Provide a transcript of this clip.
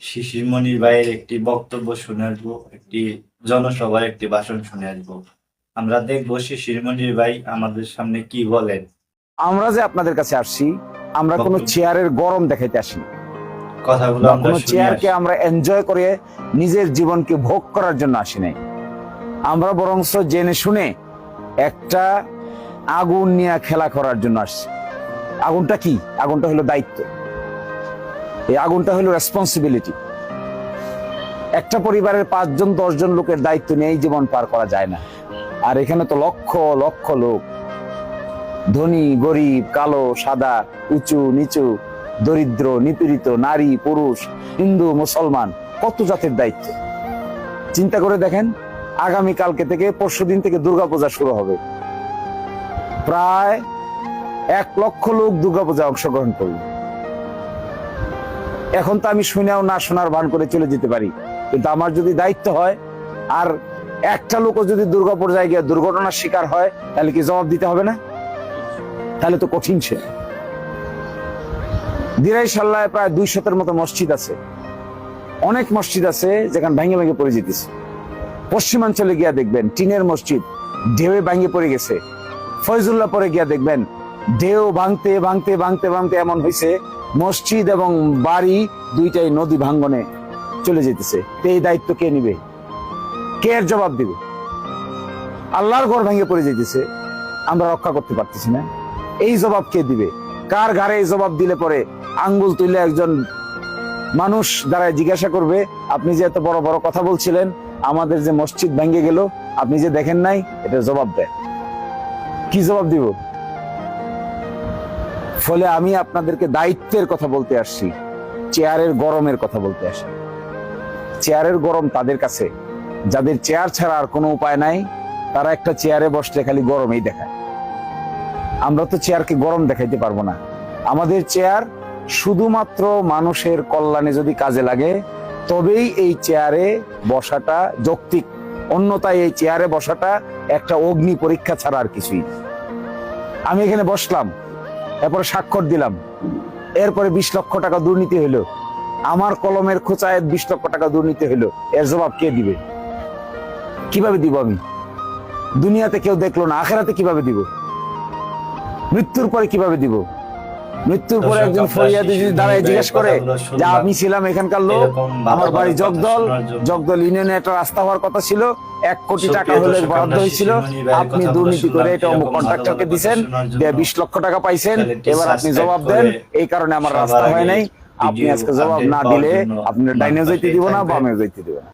শিশির মনির ভাইয়ের একটি বক্তব্য শুনে আসব একটি জনসভার একটি ভাষণ শুনে আসব। আমরা দেখব শিশির মনির ভাই আমাদের সামনে কি বলেন। আমরা যে আপনাদের কাছে আসছি আমরা কোনো চেয়ারের গরম দেখাইতে আসিনি। কথাগুলো কোনো চেয়ারকে। আমরা এনজয় করে নিজের জীবনকে ভোগ করার জন্য আসি নাই। আমরা বরংস জেনে শুনে একটা আগুন নিয়ে খেলা করার জন্য আসছি। আগুনটা কি? আগুনটা হলো দায়িত্ব। এই আগুনটা হলো রেসপন্সিবিলিটি একটা পরিবারের পাঁচজন, দশজন লোকের দায়িত্ব নিয়ে এই জীবন পার করা যায় না। আর এখানে তো লক্ষ লক্ষ লোক। ধনী, গরিব, কালো, সাদা, উঁচু, নিচু, দরিদ্র, নিপীড়িত, নারী, পুরুষ, হিন্দু, মুসলমান, কত জাতির দায়িত্ব? চিন্তা করে দেখেন, আগামী কালকে থেকে পরশু দিন থেকে দুর্গাপূজা শুরু হবে। প্রায় এক লক্ষ লোক দুর্গাপূজা অংশগ্রহণ করবে। এখন তো আমি শুনেও না শোনার ভান করে চলে যেতে পারি। কিন্তু আমার যদি দায়িত্ব হয়, আর একটা লোকও যদি দুর্গাপূজায় গিয়ে দুর্ঘটনার শিকার হয়, তাহলে কি জবাব দিতে হবে না? তাহলে তো কঠিন সে। দিরাই সাল্লায় প্রায় দুই শতের মতো মসজিদ আছে। অনেক মসজিদ আছে যেখানে ভেঙে ভেঙে পড়ে যেতেছে। পশ্চিমাঞ্চলে গিয়া দেখবেন টিনের মসজিদ ঢেউয়ে ভাঙে পড়ে গেছে। ফয়জুল্লাহ পরে গিয়া দেখবেন ঢেউ ভাঙতে ভাঙতে ভাঙতে ভাঙতে এমন হয়েছে মসজিদ এবং বাড়ি দুইটাই নদী ভাঙ্গনে চলে যেতেছে। এই দায়িত্ব কে নিবে? কে এর জবাব দিবে? আল্লাহর ঘর ভেঙে পড়ে যেতেছে। আমরা রক্ষা করতে পারতেছি না। এই জবাব কে দিবে? কার ঘাড়ে এই জবাব দিলে পরে আঙ্গুল তুলে একজন মানুষ দ্বারাই জিজ্ঞাসা করবে, আপনি যে এত বড় বড় কথা বলছিলেন, আমাদের যে মসজিদ ভেঙে গেল, আপনি যে দেখেন নাই এটা জবাব দেয়। কি জবাব দিব? ফলে আমি আপনাদেরকে দায়িত্বের কথা বলতে আসছি, চেয়ারের গরমের কথা বলতে আসি চেয়ারের গরম তাদের কাছে, যাদের চেয়ার ছাড়া আর কোনো উপায় নাই, তারা একটা চেয়ারে বসলে খালি গরমেই দেখায়। আমরা তো চেয়ারকে গরম দেখাইতে পারব না। আমাদের চেয়ার শুধুমাত্র মানুষের কল্যাণে যদি কাজে লাগে, তবেই এই চেয়ারে বসাটা যৌক্তিক। অন্যথায় এই চেয়ারে বসাটা একটা অগ্নি পরীক্ষা ছাড়া আর কিছুই আমি এখানে বসলাম। এরপরে স্বাক্ষর দিলাম। এরপরে বিশ লক্ষ টাকা দুর্নীতি হলো আমার কলমের খোঁচায় বিশ লক্ষ টাকা দুর্নীতি হলো এর জবাব কে দিবে? কীভাবে দিব আমি? দুনিয়াতে কেউ দেখল না, আখেরাতে কীভাবে দিব? মৃত্যুর পরে কীভাবে দিব? মৃত্যুর পরে একজন ফরিয়াদি যদি দাঁড়ায় জিজ্ঞেস করে যে আমি ছিলাম এখানকার লোক? আমার বাড়ি জগদল। জগদল ইউনিয়নে একটা রাস্তা হওয়ার কথা ছিল। এক কোটি টাকা হলে বরাদ্দ হয়েছিল। আপনি দুর্নীতি করে এটা অমুক কন্ট্রাক্টরকে জন্য বিশ লক্ষ টাকা পাইছেন। এবার আপনি জবাব দেন। এই কারণে আমার রাস্তা হয় নাই। আপনি আজকে জবাব না দিলে আপনি ডাইনে যাইতে দিব না। বামে যাইতে দিব না।